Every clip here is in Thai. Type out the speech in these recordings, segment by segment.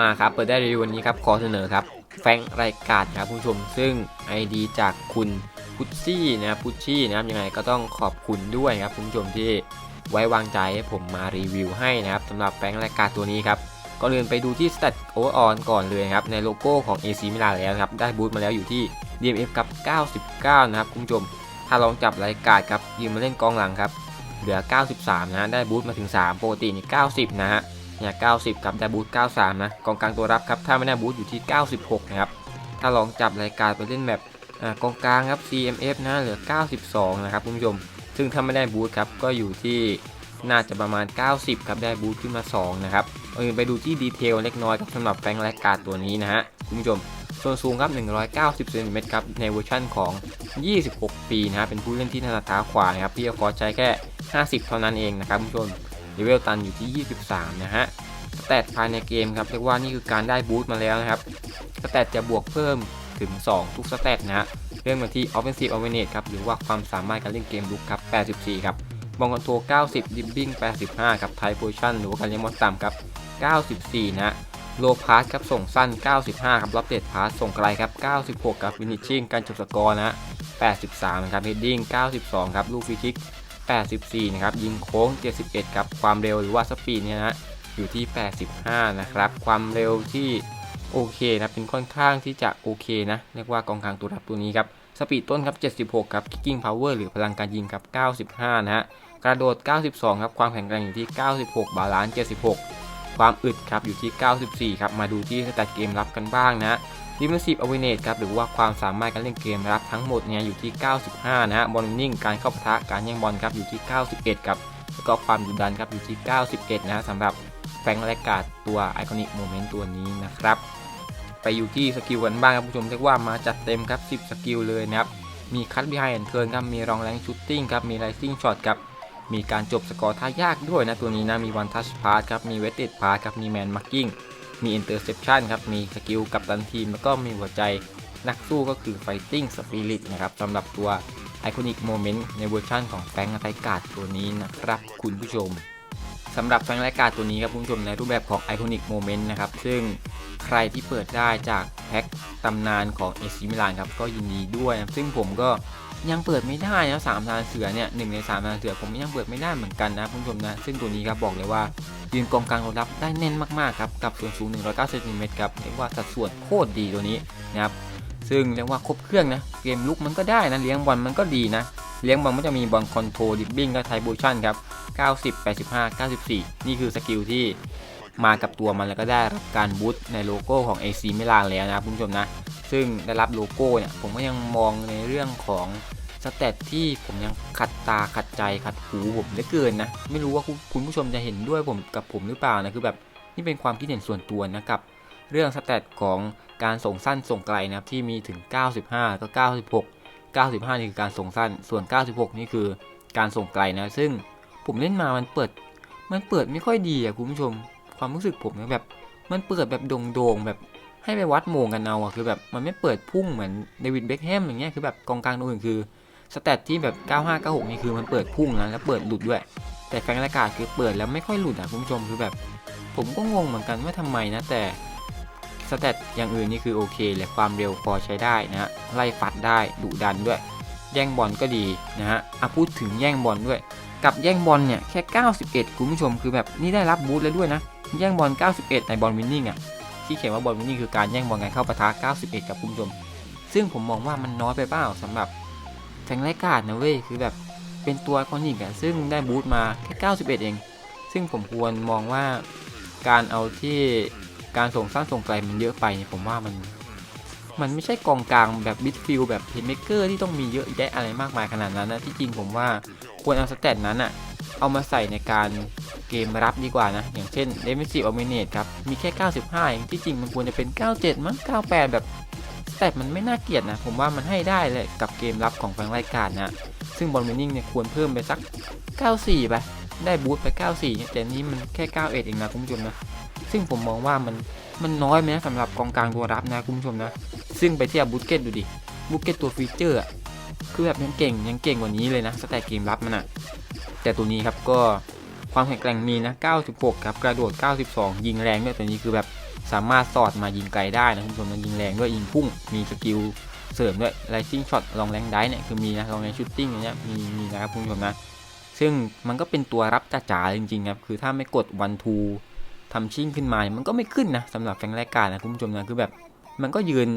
มาครับ เปิดได้รีวิววันนี้ครับ ขอเสนอครับ แฟงรายการครับคุณผู้ชม ซึ่ง ID จากคุณพุชชี่นะพุชชี่นะครับยังไงก็ต้องขอบคุณด้วยครับคุณผู้ชมที่ไว้วางใจให้ผมมารีวิวให้นะครับสำหรับแฟงรายการตัวนี้ครับก็เรียนไปดูที่ Stat Overall ก่อนเลยครับ ในโลโก้ของ AC Milan แล้วครับ ได้บูทมาแล้วอยู่ที่ DMF กับ 99 นะครับคุณผู้ชม ถ้าลองจับรายการครับยืมมาเล่นกองหลังครับ เหลือ 93 นะได้บูทมาถึง3ปกตินี่90 นะฮะ เนี่ย90 กับได้บูท93 นะ กองกลางตัวรับครับ ถ้าไม่ได้บูทอยู่ที่ 96 นะครับ ถ้าลองจับรายการไปเล่นแบบอ่ากองกลางครับ CMF นะเหลือ 92 นะครับคุณผู้ชม ซึ่งถ้าไม่ได้บูทครับก็อยู่ที่น่าจะประมาณ 90 ครับได้บูทขึ้นมา 2 นะครับเอาไปดูที่ดีเทลเล็กน้อยครับสำหรับแฟงรายการตัวนี้นะฮะคุณผู้ชมส่วนสูงครับ 190เซนติเมตรครับ ในเวอร์ชั่นของ 26 ปีนะฮะเป็นผู้เล่นที่ถนัดเท้าขวานะครับพี่ก็ขอใช้แค่ 50 เท่านั้นเองนะครับคุณผู้ชม เลเวลตันอยู่ที่ 23 นะฮะสแตทภายในเกมครับเรียกว่านี่คือการได้บูสต์มาแล้วนะครับสแตทจะบวกเพิ่มถึง 2 ทุกสแตทนะฮะเริ่มมาที่ Offensive Awareness ครับหรือว่าความสามารถการเล่นเกมลุกครับ 84 ครับบอลคอนโทรล90 ดิบบิ้ง 85 ครับไทโพชั่นหรือว่าการเล่นมอสต่ำครับ 94 นะโลพาสครับส่งสั้น 95 ครับรับเดดพาสส่งไกลครับ 96กับฟินิชชิ่งการจบสกอร์นะฮะ83นะครับเฮดดิ้ง 92 ครับลูกฟรีคิก 84 นะครับ ยิงโค้ง 71 ครับ ความเร็วหรือว่าสปีดเนี่ยนะอยู่ที่ 85 นะครับ ความเร็วที่โอเคนะ เป็นค่อนข้างที่จะโอเคนะ เรียกว่ากองกลางตัวรับตัวนี้ครับ สปีดต้นครับ 76 ครับ kicking power หรือพลังการยิงครับ 95 นะฮะ กระโดด 92 ครับ ความแข็งแกร่งอยู่ที่ 96 บาลานซ์76 ความอึดครับ อยู่ที่ 94 ครับ มาดูที่สแตทเกมรับกันบ้างนะ Defensive Awareness ครับหรือว่าความสามารถการเล่นเกมรับทั้งหมดเนี่ยอยู่ที่ 95 นะฮะบอลนิ่งการเข้าปะทะการแย่งบอลครับอยู่ที่ 91 ครับแล้วก็ความดุดันครับอยู่ที่ 91 นะฮะสำหรับแฟงรายการตัว Iconic Moment ตัวนี้นะครับ ไปอยู่ที่สกิลกันบ้างครับผู้ชมเรียกว่ามาจัดเต็มครับ 10 สกิลเลยนะครับ มีคั t บิไ n แอนเทิร์นครับ มีรองแรงชูตติ้งครับ มีไ i ซิ่งช็อตครับ มีการจบสกอร์ท่ายากด้วยนะตัวนี้นะ มีวันทัชพาสครับ มีเวทเ e ดพาสครับ มีแมนมาร์กิ้ง มีอินเตอร์เซ t ชันครับ มีสกิลกับตันทีม แล้วก็มีหัวใจนักสู้ก็คือ Fighting Spirit นะครับสำหรับตัว Iconic Moment ในเวอร์ชั่นของแฟงไทการ์ดตัวนี้นะครับคุณผู้ชมสำหรับแฟงรการตัวนี้ครับคุณผู้ชมในรูปแบบของ Iconic Moment นะครับ ซึ่งใครที่เปิดได้จากแพ็คตำนานของเอซิมิลานครับก็ยินดีด้วยนะซึ่งผมก็ ยังเปิดไม่ได้นะสามทานเสือเนี่ยหนึ่งในสามทานเสือผมยังเปิดไม่ได้เหมือนกันนะคุณผู้ชมนะ ซึ่งตัวนี้ครับบอกเลยว่ายืนกองกลางรรับได้แน่นมากๆครับกับส่วนสูง 190เซนติเมตรครับเรียกว่าสัดส่วนโคตรดีตัวนี้นะครับซึ่งเรียกว่าครบเครื่องนะเกมลุกมันก็ได้นะเลี้ยงบอลมันก็ดีนะเลี้ยงบอลมันจะมีบอลคอนโทรลดิบบิ้งกับไทโบชั่นครับ90 85 94 นี่คือสกิลที่ มากับตัวมันแล้วก็ได้รับการบูตในโลโก้ของ AC มิลานแล้วนะคุณผู้ชมนะ ซึ่งได้รับโลโก้เนี่ยผมก็ยังมองในเรื่องของสเตตที่ผมยังขัดตาขัดใจขัดหูผมเหลือเกินนะ ไม่รู้ว่าคุณคุณผู้ชมจะเห็นด้วยผมกับผมหรือเปล่านะคือแบบนี่เป็นความคิดเห็นส่วนตัวนะกับเรื่องสเตตของการส่งสั้นส่งไกลนะครับที่มีถึง 95 ก็ 96 95 นี่คือการส่งสั้น ส่วน 96 นี่คือการส่งไกลนะ ซึ่งผมเล่นมามันเปิด มันเปิดไม่ค่อยดีอะคุณผู้ชม ความรู้สึกผมนะแบบ มันเปิดแบบโด่งๆแบบให้ไปวัดโมงกันเอาอะคือแบบมันไม่เปิดพุ่งเหมือนเดวิดเบ็คแฮมอย่างเงี้ยคือแบบกองกลางตัวอื่นคือสแตทที่แบบ 95 96 นี่คือมันเปิดพุ่งนะแล้วเปิดหลุดด้วย แต่แฟนอากาศคือเปิดแล้วไม่ค่อยหลุดอะคุณผู้ชมคือแบบ ผมก็งงเหมือนกันว่าทำไมนะแต่สแตทอย่างอื่นนี่คือโอเคเลยความเร็วพอใช้ได้นะฮะไล่ฟัดได้ดุดันด้วย แย่งบอลก็ดีนะฮะอะพูดถึงแย่งบอลด้วย กับแย่งบอลเนี่ยแค่ 91 คุณผู้ชมคือแบบนี่ได้รับบูทเลยด้วยนะ แย่งบอล 91 ในบอลวินนิ่งอะที่เขียนว่าบอลวินนิ่งคือการแย่งบอลการเข้าปะทะ 91 กับคุณผู้ชม ซึ่งผมมองว่ามันน้อยไปเปล่าสำหรับแฟงไรายการนะเว้ยคือแบบเป็นตัวคอนิกอะซึ่งได้บูทมาแค่ 91 เอง ซึ่งผมควรมองว่าการเอาที่การส่งสั้นส่งไกลมันเยอะไปเนี่ยผมว่ามัน มันไม่ใช่กองกลางแบบมิดฟิลแบบเพนเมเกอร์ที่ต้องมีเยอะแยะอะไรมากมายขนาดนั้นนะที่จริงผมว่าควรเอาสเตตนั้นอะ เอามาใส่ในการเกมรับดีกว่านะ อย่างเช่น Defensive a w a r e n e ครับ มีแค่ 95เองที่จริงมันควรจะเป็น 97 มั้ง 98 แบบสเตตมันไม่น่าเกลียดนะ ผมว่ามันให้ได้เลยกับเกมรับของแฟนรายการนะ ซึ่งบอลวินนิ่งเนี่ยควรเพิ่มไปสัก 94 ไป ได้บูทไป 94เนี่แต่นี้มันแค่ 91 เองนะคุณผู้ชมนะ ซึ่งผมมองว่ามันมันน้อยไหมนะสำหรับกองกลางตัวรับนะคุณผู้ชมนะ ซึ่งไปเทียบบูสเกตดูดิบูสเกตตัวฟีเจอร์อะคือแบบยังเก่งยังเก่งกว่านี้เลยนะสแตทเกมรับมันอะ แต่ตัวนี้ครับก็ความแข็งแกร่งมีนะ 96 ครับ กระโดด 92 ยิงแรงด้วยตัวนี้คือแบบสามารถสอดมายิงไกลได้นะคุณผู้ชมมันยิงแรงด้วยยิงพุ่ง มีสกิลเสริมด้วยไลซิ่งช็อตลองแรงได้เนี่ยคือมีนะลองแรงชูตติ้งเนี่ยมีมีนะครับคุณผู้ชมนะ ซึ่งมันก็เป็นตัวรับจ๋าๆจริงๆครับคือถ้าไม่กดวันทูทำชิ่งขึ้นมามันก็ไม่ขึ้นนะสำหรับแฟงรายการนะคุณผู้ชมนะคือแบบมันก็ยืน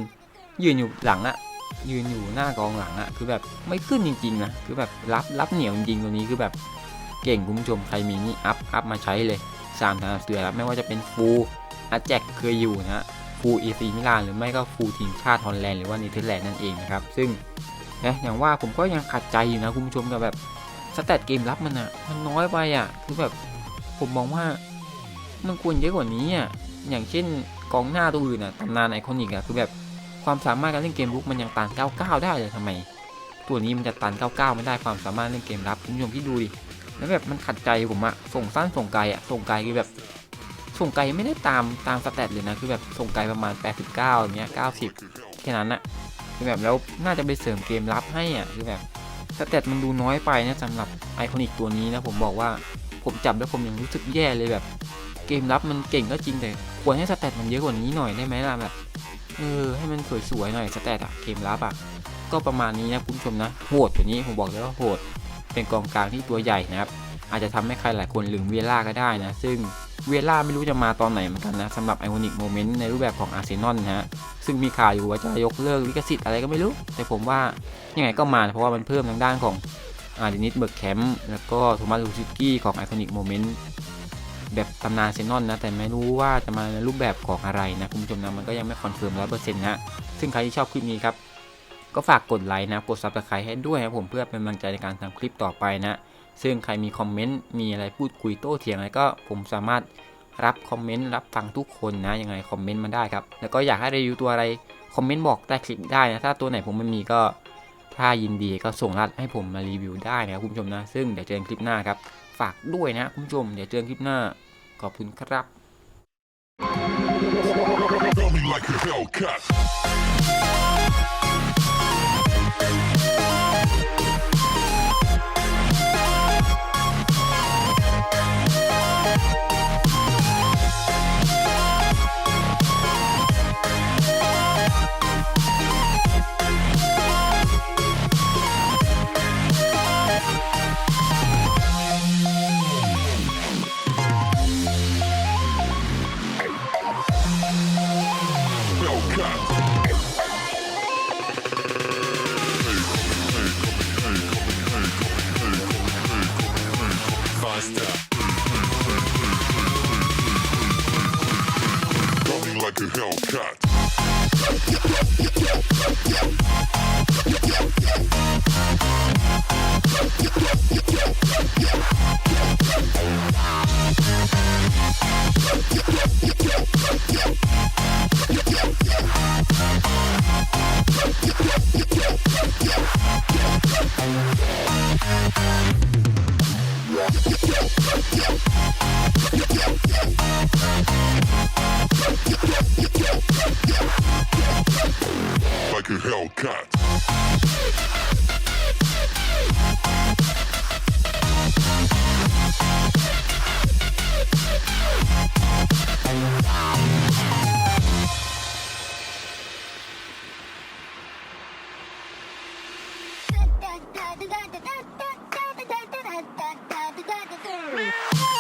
ยืนอยู่หลังอะ ยืนอยู่หน้ากองหลังอะคือแบบไม่ขึ้นจริงๆนะคือแบบรับรับเหนียวจริงๆตัวนี้คือแบบเก่งคุณผู้ชมใครมีนี่อัพอัพมาใช้เลยสามทางเสือครับไม่ว่าจะเป็นฟูอาแจกเคยอยู่นะฟูเอซีมิลานหรือไม่ก็ฟูทีมชาติฮอลแลนด์หรือว่าเนเธอร์แลนด์นั่นเองนะครับซึ่งนะอย่างว่าผมก็ยังขัดใจอยู่นะคุณผู้ชมกับแบบสแตทเกมรับมันอะมันน้อยไปอะคือแบบผมมองว่ามันควรเยอะกว่านี้อะอย่างเช่นกองหน้าตัวอื่นอะตำนานไอคอนิกอะคือแบบ ความสามารถการเล่นเกมลุกมันยังตัน 99 ได้เลยทำไม ตัวนี้มันจะตัน 99 ไม่ได้ความสามารถเล่นเกมรับคุณผู้ชมที่ดูดิแล้วแบบมันขัดใจผมอะส่งสั้นส่งไกลอะส่งไกลคือแบบ ส่งไกลไม่ได้ตามตามสแตทเลยนะคือแบบส่งไกลประมาณ 89อย่างเงี้ย90แค่นั้นอะคือแบบแล้วน่าจะไปเสริมเกมรับให้อะคือแบบสเตตมันดูน้อยไปนะสำหรับไอคอนิกตัวนี้นะผมบอกว่าผมจับแล้วผมยังรู้สึกแย่เลยแบบ เกมรับมันเก่งก็จริงแต่ควรให้สเตตมันเยอะกว่านี้หน่อยได้ไหมล่ะแบบ เออให้มันสวยๆหน่อยสเตตอะเกมรับอะก็ประมาณนี้นะคุณผู้ชมนะโหดตัวนี้ผมบอกเลยว่าโหด เป็นกองกลางที่ตัวใหญ่นะครับ อาจจะทำให้ใครหลายคนลืมเวล่าก็ได้นะ ซึ่งเวล่าไม่รู้จะมาตอนไหนเหมือนกันนะสำหรับไอคอนิกโมเมนต์ในรูปแบบของอาร์เซนอลนะฮะ ซึ่งมีข่าวอยู่ว่าจะยกเลิกลิขสิทธิ์อะไรก็ไม่รู้ แต่ผมว่ายังไงก็มาเพราะว่ามันเพิ่มทางด้านของอาร์ดินิสเบิร์กแคมป์แล้วก็โทมัสลูซิกี้ของไอคอนิกโมเมนต์ แบบตำนานเซนอนนะ แต่ไม่รู้ว่าจะมาในรูปแบบของอะไรนะคุณผู้ชมนะมันก็ยังไม่คอนเฟิร์มร้อยเปอร์เซ็นต์นะซึ่งใครที่ชอบคลิปนี้ครับ ก็ฝากกดไลค์นะกดซับสไครต์ให้ด้วยนะผมเพื่อเป็นกำลังใจในการทำคลิปต่อไปนะ ซึ่งใครมีคอมเมนต์มีอะไรพูดคุยโต้เถียงอะไรก็ผมสามารถรับคอมเมนต์รับฟังทุกคนนะยังไงคอมเมนต์มาได้ครับแล้วก็อยากให้รีวิวตัวอะไรคอมเมนต์บอกใต้คลิปได้นะถ้าตัวไหนผมไม่มีก็ถ้ายินดีก็ส่งรัดให้ผมมารีวิวได้นะครับคุณผู้ชมนะ ซึ่งเดี๋ยวเจอกันคลิปหน้าครับ ฝากด้วยนะคุณผู้ชม เดี๋ยวเจอกันคลิปหน้า ขอบคุณครับ Tell me like a Hellcat. Like a Hellcat. Hellcat. Meow.